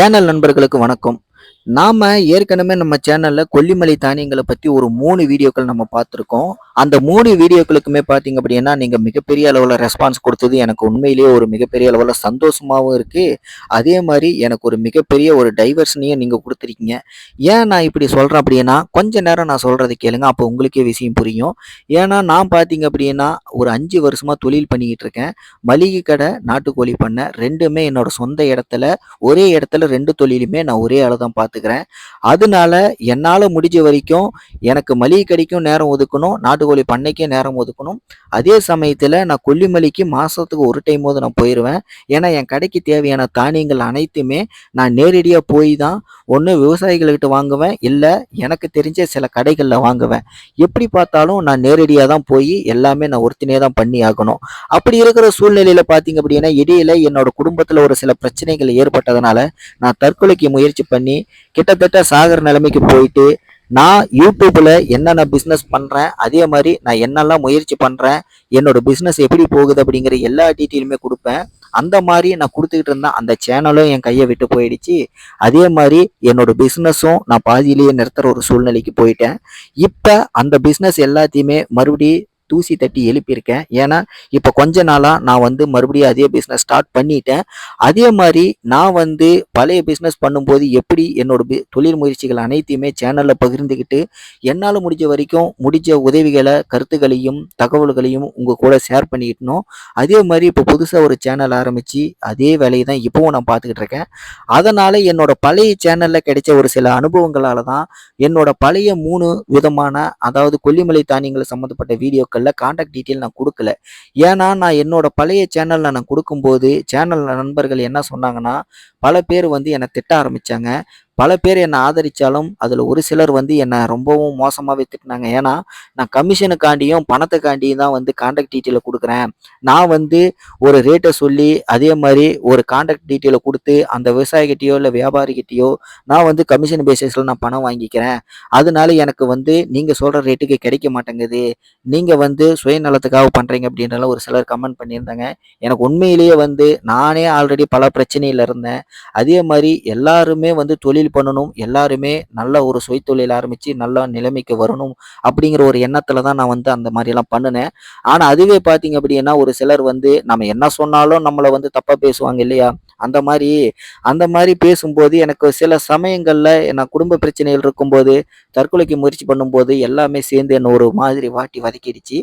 Channel நண்பர்களுக்கு வணக்கம். நாம் ஏற்கனவே நம்ம சேனலில் கொல்லிமலை தானியங்களை பற்றி ஒரு மூணு வீடியோக்கள் நம்ம பார்த்துருக்கோம். அந்த மூணு வீடியோக்களுக்குமே பார்த்தீங்க அப்படின்னா நீங்கள் மிகப்பெரிய அளவில் ரெஸ்பான்ஸ் கொடுத்தது எனக்கு உண்மையிலேயே ஒரு மிகப்பெரிய அளவில் சந்தோஷமாகவும் இருக்குது அதே மாதிரி எனக்கு ஒரு மிகப்பெரிய ஒரு டைவர்ஷனையும் நீங்கள் கொடுத்துருக்கீங்க. ஏன் நான் இப்படி சொல்கிறேன் அப்படின்னா கொஞ்ச நேரம் நான் சொல்கிறது கேளுங்க அப்போ உங்களுக்கே விஷயம் புரியும். ஏன்னா நான் பார்த்தீங்க அப்படின்னா ஒரு அஞ்சு வருஷமாக தொழில் பண்ணிக்கிட்டு இருக்கேன். மளிகை கடை நாட்டுக்கோழி பண்ணை ரெண்டுமே என்னோட சொந்த இடத்துல ஒரே இடத்துல ரெண்டு தொழிலுமே நான் ஒரே அளவு தான் பார்த்துக்கிறேன் அதனால என்னால் முடிஞ்ச வரைக்கும் எனக்கு மளிகை கடைக்கும் நேரம் ஒதுக்கணும் நாட்டுக்கோழி பண்ணைக்கும் நேரம் ஒதுக்கணும். அதே சமயத்தில் நான் கொல்லிமலைக்கு மாதத்துக்கு ஒரு டைம் போது நான் போயிடுவேன் ஏன்னா என் கடைக்கு தேவையான தானியங்கள் அனைத்துமே நான் நேரடியாக போய் தான் ஒன்று விவசாயிகள்கிட்ட வாங்குவேன். இல்லை எனக்கு தெரிஞ்ச சில கடைகளில் வாங்குவேன். எப்படி பார்த்தாலும் நான் நேரடியாக தான் போய் எல்லாமே நான் ஒருத்தனே தான் பண்ணி ஆகணும். அப்படி இருக்கிற சூழ்நிலையில் பார்த்தீங்க அப்படின்னா இடையில என்னோட குடும்பத்தில் ஒரு சில பிரச்சனைகள் ஏற்பட்டதுனால நான் தற்கொலைக்கு முயற்சி பண்ணி கிட்டத்தட்ட சாகர நிலைமைக்கு போயிட்டு நான் யூடியூப்பில் என்னென்ன பிஸ்னஸ் பண்ணுறேன் அதே மாதிரி நான் என்னெல்லாம் முயற்சி பண்ணுறேன் என்னோட பிஸ்னஸ் எப்படி போகுது அப்படிங்கிற எல்லா டீட்டெயிலுமே கொடுப்பேன். அந்த மாதிரி நான் கொடுத்துக்கிட்டு இருந்தேன் அந்த சேனலும் என் கையை விட்டு போயிடுச்சு. அதே மாதிரி என்னோட பிஸ்னஸும் நான் பாதியிலேயே நிறுத்துகிற ஒரு சூழ்நிலைக்கு போயிட்டேன். இப்போ அந்த பிஸ்னஸ் எல்லாத்தையுமே மறுபடியும் தூசி தட்டி எழுப்பியிருக்கேன். ஏன்னா இப்போ கொஞ்ச நாளாக நான் வந்து மறுபடியும் அதே பிஸ்னஸ் ஸ்டார்ட் பண்ணிட்டேன். அதே மாதிரி நான் வந்து பழைய பிஸ்னஸ் பண்ணும்போது எப்படி என்னோட தொழில் முயற்சிகள் அனைத்தையுமே சேனலில் பகிர்ந்துக்கிட்டு என்னால் முடிஞ்ச வரைக்கும் முடிஞ்ச உதவிகளை கருத்துக்களையும் தகவல்களையும் உங்கள் கூட ஷேர் பண்ணிக்கிட்டணும் அதே மாதிரி இப்போ புதுசாக ஒரு சேனல் ஆரம்பித்து அதே வேலையை தான் இப்போவும் நான் பார்த்துக்கிட்டு இருக்கேன். அதனால் என்னோட பழைய சேனலில் கிடைச்ச ஒரு சில அனுபவங்களால் தான் என்னோட பழைய மூணு விதமான அதாவது கொல்லிமலை தானியங்கள் சம்மந்தப்பட்ட வீடியோக்கள் வீடியோக்களில் காண்டாக்ட் டீட்டெயில் நான் கொடுக்கல. ஏன்னா நான் என்னோட பழைய சேனலில் நான் கொடுக்கும்போது சேனல் நண்பர்கள் என்ன சொன்னாங்கன்னா பல பேர் வந்து என்னை திட்ட ஆரம்பித்தாங்க பல பேர் என்னை ஆதரித்தாலும் அதில் ஒரு சிலர் வந்து என்னை ரொம்பவும் மோசமாகவே திட்டினாங்க. ஏன்னா நான் கமிஷனுக்காண்டியும் பணத்துக்காண்டியும் தான் வந்து காண்டாக்ட் டீட்டெயிலை கொடுக்குறேன். நான் வந்து ஒரு ரேட்டை சொல்லி அதே மாதிரி ஒரு காண்டாக்ட் டீட்டெயிலை கொடுத்து அந்த விவசாயிகிட்டயோ இல்லை வியாபாரிகிட்டயோ நான் வந்து கமிஷன் பேசிஸில் நான் பணம் வாங்கிக்கிறேன். அதனால எனக்கு வந்து நீங்கள் சொல்கிற ரேட்டுக்கு கிடைக்க மாட்டேங்குது. நீங்கள் வந்து சுயநலத்துக்காக பண்ணுறீங்க அப்படின்றலாம் ஒரு சிலர் கமெண்ட் பண்ணியிருந்தாங்க. எனக்கு உண்மையிலேயே வந்து நானே ஆல்ரெடி பல பிரச்சனையில் இருந்தேன். அதே மாதிரி எல்லாருமே வந்து தொழில் பண்ணணும் எல்லாருமே நல்ல ஒரு சுய தொழில் ஆரம்பித்து நல்லா நிலைமைக்கு வரணும் அப்படிங்கிற ஒரு எண்ணத்தில் தான் நான் வந்து அந்த மாதிரிலாம் பண்ணினேன். ஆனால் அதுவே பார்த்தீங்க அப்படின்னா ஒரு சிலர் வந்து நம்ம என்ன சொன்னாலும் நம்மளை வந்து தப்பாக பேசுவாங்க இல்லையா? அந்த மாதிரி அந்த மாதிரி பேசும்போது எனக்கு சில சமயங்களில் நான் குடும்ப பிரச்சனைகள் இருக்கும்போது தற்கொலைக்கு முயற்சி பண்ணும்போது எல்லாமே சேர்ந்து என்ன ஒரு மாதிரி வாட்டி வதக்கிடுச்சு.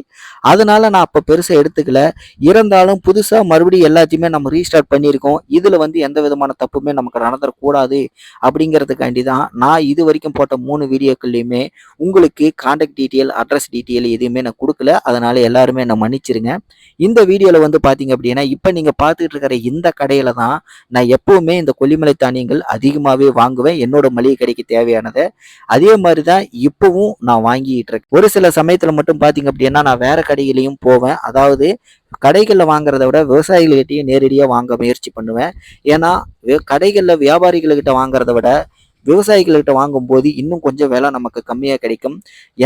அதனால நான் அப்போ பெருசாக எடுத்துக்கல. இருந்தாலும் புதுசாக மறுபடியும் எல்லாத்தையுமே நம்ம ரீஸ்டார்ட் பண்ணியிருக்கோம். இதில் வந்து எந்த விதமான தப்புமே நமக்கு நடந்துடக்கூடாது அப்படிங்கிறதுக்காண்டி தான் நான் இது வரைக்கும் போட்ட மூணு வீடியோக்கள்லையுமே உங்களுக்கு கான்டாக்ட் டீட்டெயில் அட்ரஸ் டீட்டெயில் எதுவுமே நான் கொடுக்கல. அதனால எல்லாருமே நான் மன்னிச்சிருங்க. இந்த வீடியோவில் வந்து பார்த்தீங்க அப்படின்னா இப்போ நீங்கள் பார்த்துட்டு இருக்கிற இந்த கடையில் தான் நான் எப்பவுமே இந்த கொல்லிமலை தானியங்கள் அதிகமாகவே வாங்குவேன். என்னோட மளிகை கடைக்கு தேவையானதை. அதே மாதிரி தான் இப்போவும் நான் வாங்கிட்டு இருக்கேன். ஒரு சில சமயத்தில் மட்டும் பார்த்தீங்க அப்படின்னா நான் வேற கடைகளையும் போவேன். அதாவது கடைகளில் வாங்குறத விட விவசாயிகள்கிட்டயும் நேரடியாக வாங்க முயற்சி பண்ணுவேன். ஏன்னா கடைகளில் வியாபாரிகள்கிட்ட வாங்குறத விட விவசாயிகள்கிட்ட வாங்கும்போது இன்னும் கொஞ்சம் விலை நமக்கு கம்மியாக கிடைக்கும்.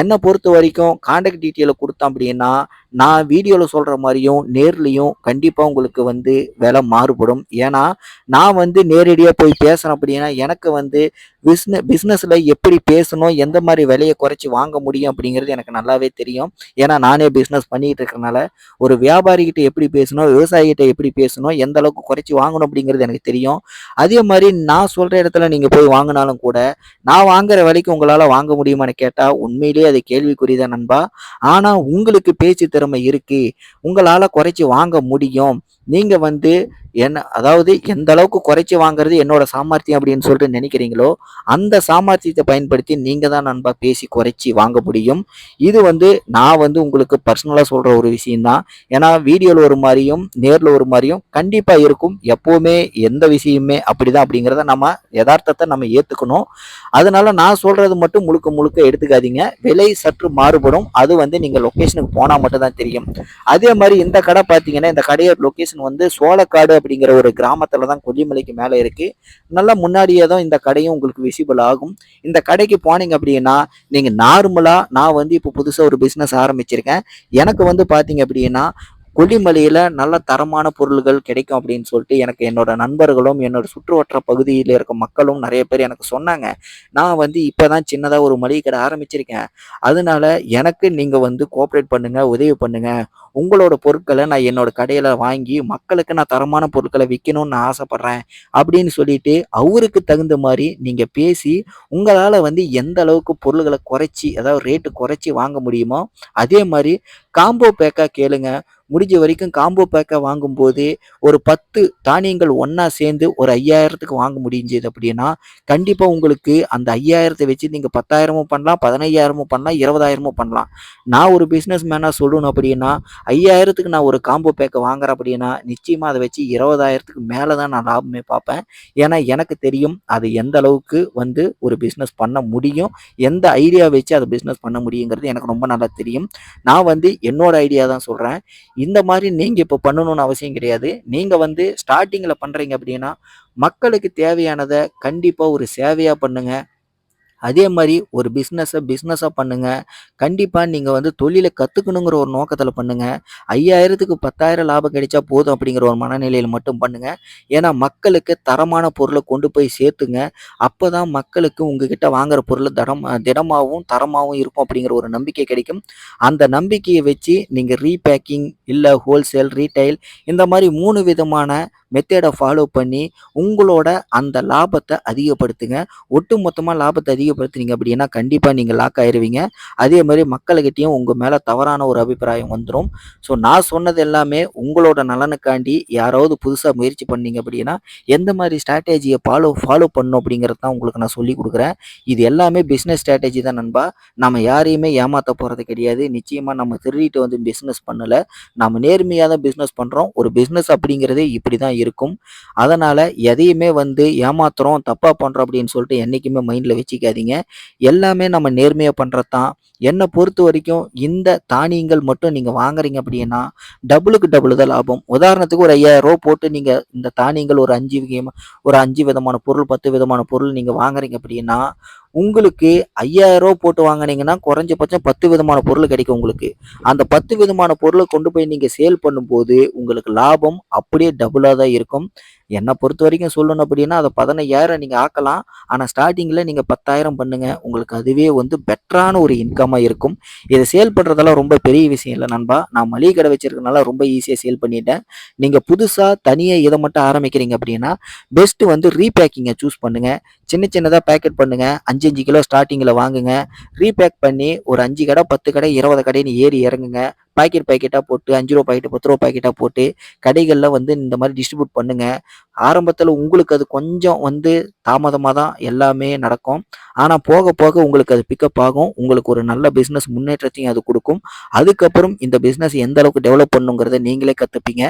என்னை பொறுத்த வரைக்கும் காண்டக்ட் டீட்டெயிலை கொடுத்தோம் அப்படின்னா நான் வீடியோவில் சொல்கிற மாதிரியும் நேர்லேயும் கண்டிப்பாக உங்களுக்கு வந்து விலை மாறுபடும். ஏன்னா நான் வந்து நேரடியாக போய் பேசுகிறேன் அப்படின்னா எனக்கு வந்து பிஸ்ன பிஸ்னஸில் எப்படி பேசணும் எந்த மாதிரி விலையை குறைச்சி வாங்க முடியும் அப்படிங்கிறது எனக்கு நல்லாவே தெரியும். ஏன்னா நானே பிஸ்னஸ் பண்ணிகிட்டு இருக்கிறனால ஒரு வியாபாரிகிட்ட எப்படி பேசணும் விவசாயிகிட்ட எப்படி பேசணும் எந்த அளவுக்கு குறைச்சி வாங்கணும் அப்படிங்கிறது எனக்கு தெரியும். அதே மாதிரி நான் சொல்கிற இடத்துல நீங்கள் போய் வாங்கினாலும் கூட நான் வாங்குற விலைக்கு உங்களால் வாங்க முடியுமான்னு கேட்டால் உண்மையிலேயே அது கேள்விக்குறிதான் நண்பா. ஆனால் உங்களுக்கு பேச்சு திறமை இருக்கு. உங்களால் குறைச்சி வாங்க முடியும். நீங்க வந்து என்ன அதாவது எந்த அளவுக்கு குறைச்சி வாங்குறது என்னோட சாமர்த்தியம் அப்படின்னு சொல்லிட்டு நினைக்கிறீங்களோ அந்த சாமர்த்தியத்தை பயன்படுத்தி நீங்கள் தான் நண்பா பேசி குறைச்சி வாங்க முடியும். இது வந்து நான் வந்து உங்களுக்கு பர்சனலாக சொல்கிற ஒரு விஷயம்தான். ஏன்னா வீடியோவில் ஒரு மாதிரியும் நேரில் ஒரு மாதிரியும் கண்டிப்பாக இருக்கும். எப்போவுமே எந்த விஷயமே அப்படிதான் அப்படிங்கிறத நம்ம யதார்த்தத்தை நம்ம ஏற்றுக்கணும் அதனால நான் சொல்கிறது மட்டும் முழுக்க முழுக்க எடுத்துக்காதீங்க. விலை சற்று மாறுபடும். அது வந்து நீங்கள் லொக்கேஷனுக்கு போனால் மட்டும் தான் தெரியும். அதே மாதிரி இந்த கடை பார்த்தீங்கன்னா இந்த கடையோட லொக்கேஷன் வந்து சோளக்காடு அப்படிங்கிற ஒரு கிராமத்தில் தான் கொல்லிமலைக்கு மேலே இருக்குது நல்லா முன்னாடியே தான் இந்த கடையும் உங்களுக்கு விசிபிள் ஆகும். இந்த கடைக்கு போனீங்க அப்படின்னா நீங்கள் நார்மலாக நான் வந்து இப்போ புதுசாக ஒரு பிஸ்னஸ் ஆரம்பிச்சிருக்கேன். எனக்கு வந்து பார்த்தீங்க அப்படின்னா கொல்லிமலையில நல்ல தரமான பொருள்கள் கிடைக்கும் அப்படின்னு சொல்லிட்டு எனக்கு என்னோட நண்பர்களும், என்னோட சுற்றுவட்டார பகுதியில் இருக்க மக்களும் நிறைய பேர் எனக்கு சொன்னாங்க. நான் வந்து இப்போதான் தான் ஒரு மளிகை கடை ஆரம்பிச்சிருக்கேன். அதனால எனக்கு நீங்க வந்து கோஆப்ரேட் பண்ணுங்க, உதவி பண்ணுங்க. உங்களோட பொருட்களை நான் என்னோட கடையில வாங்கி மக்களுக்கு நான் தரமான பொருட்களை விற்கணும்னு நான் ஆசைப்படுறேன். அப்படின்னு சொல்லிட்டு அவருக்கு தகுந்த மாதிரி நீங்க பேசி, உங்களால வந்து எந்த அளவுக்கு பொருள்களை குறைச்சி அதாவது ரேட்டு குறைச்சி வாங்க முடியுமோ, அதே மாதிரி காம்போ பேக்கா கேளுங்க. முடிஞ்ச வரைக்கும் காம்போ பேக்கா வாங்கும்போது, ஒரு 10 தானியங்கள் ஒன்றா சேர்ந்து ஒரு 5000க்கு வாங்க முடிஞ்சது அப்படின்னா, கண்டிப்பா உங்களுக்கு அந்த 5000த்த வச்சு நீங்க 10,000மும் பண்ணலாம், 15,000மும் பண்ணலாம், 20,000மும் பண்ணலாம். நான் ஒரு பிசினஸ் மேனா சொல்லணும் அப்படின்னா, 5000க்கு நான் ஒரு காம்போ பேக்கை வாங்குறேன் அப்படின்னா, நிச்சயமா அதை வச்சு இருபதாயிரத்துக்கு மேலே தான் நான் லாபமே பார்ப்பேன். ஏன்னா எனக்கு தெரியும், அது எந்த அளவுக்கு வந்து ஒரு பிசினஸ் பண்ண முடியும். எந்த ஐடியா வச்சு அதை பிசினஸ் பண்ண முடியுங்கிறது எனக்கு ரொம்ப நல்லா தெரியும். நான் வந்து என்னோட ஐடியா தான் சொல்கிறேன் இந்த மாதிரி நீங்கள் இப்போ பண்ணணும்னு அவசியம் கிடையாது. நீங்கள் வந்து ஸ்டார்டிங்கில் பண்ணுறீங்க அப்படின்னா, மக்களுக்கு தேவையானதை கண்டிப்பாக ஒரு சேவையாக பண்ணுங்கள் அதே மாதிரி ஒரு பிஸ்னஸை பிஸ்னஸாக பண்ணுங்கள் கண்டிப்பாக நீங்கள் வந்து தொழிலை கற்றுக்கணுங்கிற ஒரு நோக்கத்தில் பண்ணுங்கள் ஐயாயிரத்துக்கு பத்தாயிரம் லாபம் கிடைச்சா போதும் அப்படிங்கிற ஒரு மனநிலையில் மட்டும் பண்ணுங்கள் ஏன்னா மக்களுக்கு தரமான பொருளை கொண்டு போய் சேர்த்துங்க. அப்போ தான் மக்களுக்கு உங்ககிட்ட வாங்குற பொருள் தடம் திடமாகவும் தரமாகவும் இருக்கும் அப்படிங்கிற ஒரு நம்பிக்கை கிடைக்கும். அந்த நம்பிக்கையை வச்சு நீங்கள் ரீபேக்கிங் இல்லை ஹோல்சேல், ரீட்டைல் இந்த மாதிரி மூணு விதமான மெத்தேடை ஃபாலோ பண்ணி, உங்களோட அந்த லாபத்தை அதிகப்படுத்துங்க. ஒட்டுமொத்தமா லாபத்தை அதிகப்படுத்துனீங்க அப்படின்னா, கண்டிப்பாக நீங்கள் லாக் ஆயிடுவீங்க அதே மாதிரி மக்கள்கிட்டையும் உங்கள் மேலே தவறான ஒரு அபிப்பிராயம் வந்துடும் ஸோ நான் சொன்னது எல்லாமே உங்களோட நலனுக்காண்டி யாராவது புதுசாக முயற்சி பண்ணீங்க அப்படின்னா, எந்த மாதிரி ஸ்ட்ராட்டஜியை ஃபாலோ ஃபாலோ பண்ணும் அப்படிங்கிறது தான் உங்களுக்கு நான் சொல்லிக் கொடுக்குறேன் இது எல்லாமே பிஸ்னஸ் ஸ்ட்ராட்டஜி தான் நண்பா. நம்ம யாரையுமே ஏமாற்ற போகிறது கிடையாது. நிச்சயமாக நம்ம திருடிட்டு வந்து பிஸ்னஸ் பண்ணலை நம்ம நேர்மையாக தான் பிஸ்னஸ் பண்ணுறோம் ஒரு பிஸ்னஸ் அப்படிங்கிறதே இப்படி தான் இருக்கும். அதனால எதையுமே வந்து ஏமாத்துறோம், தப்பா பண்றோம் அப்படின்னு சொல்லிட்டு என்னைக்குமே மைண்ட்ல வச்சுக்காதீங்க. எல்லாமே நம்ம நேர்மையா பண்ணுறது தான். பொறுத்த வரைக்கும் இந்த தானியங்கள் மட்டும் நீங்கள் வாங்குறீங்க அப்படின்னா, டபுளுக்கு டபுள் தான் லாபம். உதாரணத்துக்கு ஒரு ஐயாயிரம் ரூபா போட்டு நீங்கள் இந்த தானியங்கள் ஒரு 5 விகமா ஒரு அஞ்சு விதமான பொருள், 10 விதமான பொருள் நீங்கள் வாங்குறீங்க அப்படின்னா, உங்களுக்கு ஐயாயிரம் ரூபா போட்டு வாங்குனீங்கன்னா, குறைஞ்சபட்சம் 10 விதமான பொருள் கிடைக்கும் உங்களுக்கு. அந்த 10 விதமான பொருளை கொண்டு போய் நீங்கள் சேல் பண்ணும்போது, உங்களுக்கு லாபம் அப்படியே டபுளாக தான் இருக்கும். என்னை பொறுத்த வரைக்கும் சொல்லணும் அப்படின்னா, அதை பதினையாயிரம் நீங்கள் ஆக்கலாம். ஆனால் ஸ்டார்டிங்கில் நீங்கள் பத்தாயிரம் பண்ணுங்கள் உங்களுக்கு அதுவே வந்து பெட்டரான ஒரு இன்கமாக இருக்கும். இதை சேல் பண்ணுறதெல்லாம் ரொம்ப பெரிய விஷயம் இல்லை நண்பா. நான் மளிகை கடை வச்சிருக்கனால ரொம்ப ஈஸியாக சேல் பண்ணிட்டேன். நீங்கள் புதுசாக தனியாக இதை மட்டும் ஆரம்பிக்கிறீங்க அப்படின்னா, பெஸ்ட்டு வந்து ரீபேக்கிங்கை சூஸ் பண்ணுங்கள் சின்ன சின்னதாக பேக்கெட் பண்ணுங்கள் அஞ்சு அஞ்சு கிலோ ஸ்டார்டிங்கில் வாங்குங்க. ரீபேக் பண்ணி ஒரு அஞ்சு கடை, 10 கடை, 20 கடைன்னு ஏறி இறங்குங்க. பாக்கெட் பாக்கெட்டாக போட்டு அஞ்சு ரூபா பாக்கெட், பத்து ரூபா பாக்கெட்டாக போட்டு கடைகளில் வந்து இந்த மாதிரி டிஸ்ட்ரிபியூட் பண்ணுங்க. ஆரம்பத்தில் உங்களுக்கு அது கொஞ்சம் வந்து தாமதமாக தான் எல்லாமே நடக்கும். ஆனால் போக போக உங்களுக்கு அது பிக்கப் ஆகும். உங்களுக்கு ஒரு நல்ல பிஸ்னஸ் முன்னேற்றத்தையும் அது கொடுக்கும் அதுக்கப்புறம் இந்த பிஸ்னஸ் எந்த அளவுக்கு டெவலப் பண்ணணுங்கிறத நீங்களே கற்றுப்பீங்க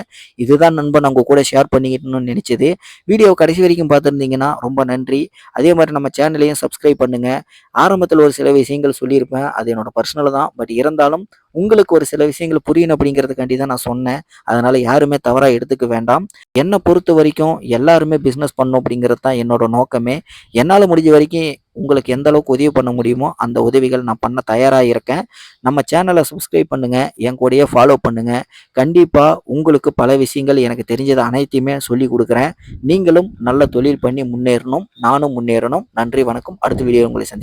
இதுதான் நண்பன் அவங்க கூட ஷேர் பண்ணிக்கணும்னு நினச்சிது வீடியோ கடைசி வரைக்கும் பார்த்துருந்தீங்கன்னா ரொம்ப நன்றி. அதே மாதிரி நம்ம சேனலையும் சப்ஸ்கிரைப் பண்ணுங்க. ஆரம்பத்தில் ஒரு சில விஷயங்கள் சொல்லியிருப்பேன். அது என்னோட பர்சனல் தான். பட் இருந்தாலும் உங்களுக்கு ஒரு சில விஷயங்கள் புரியணும் அப்படிங்கிறதுக்காண்டி தான் நான் சொன்னேன். அதனால் யாருமே தவறாக எடுத்துக்க வேண்டாம். என்னை பொறுத்த வரைக்கும் எல்லாருமே பிஸ்னஸ் பண்ணணும் அப்படிங்கிறது தான் என்னோட நோக்கமே. என்னால் முடிஞ்ச வரைக்கும் உங்களுக்கு எந்த அளவுக்கு உதவி பண்ண முடியுமோ, அந்த உதவிகள் நான் பண்ண தயாராக இருக்கேன். நம்ம சேனலை சப்ஸ்கிரைப் பண்ணுங்கள் என் கூடயே ஃபாலோ பண்ணுங்க. கண்டிப்பாக உங்களுக்கு பல விஷயங்கள் எனக்கு தெரிஞ்சது அனைத்தையுமே சொல்லிக் கொடுக்குறேன் நீங்களும் நல்ல தொழில் பண்ணி முன்னேறணும். நானும் முன்னேறணும். நன்றி, வணக்கம். அடுத்த வீடியோ உங்களை சந்தி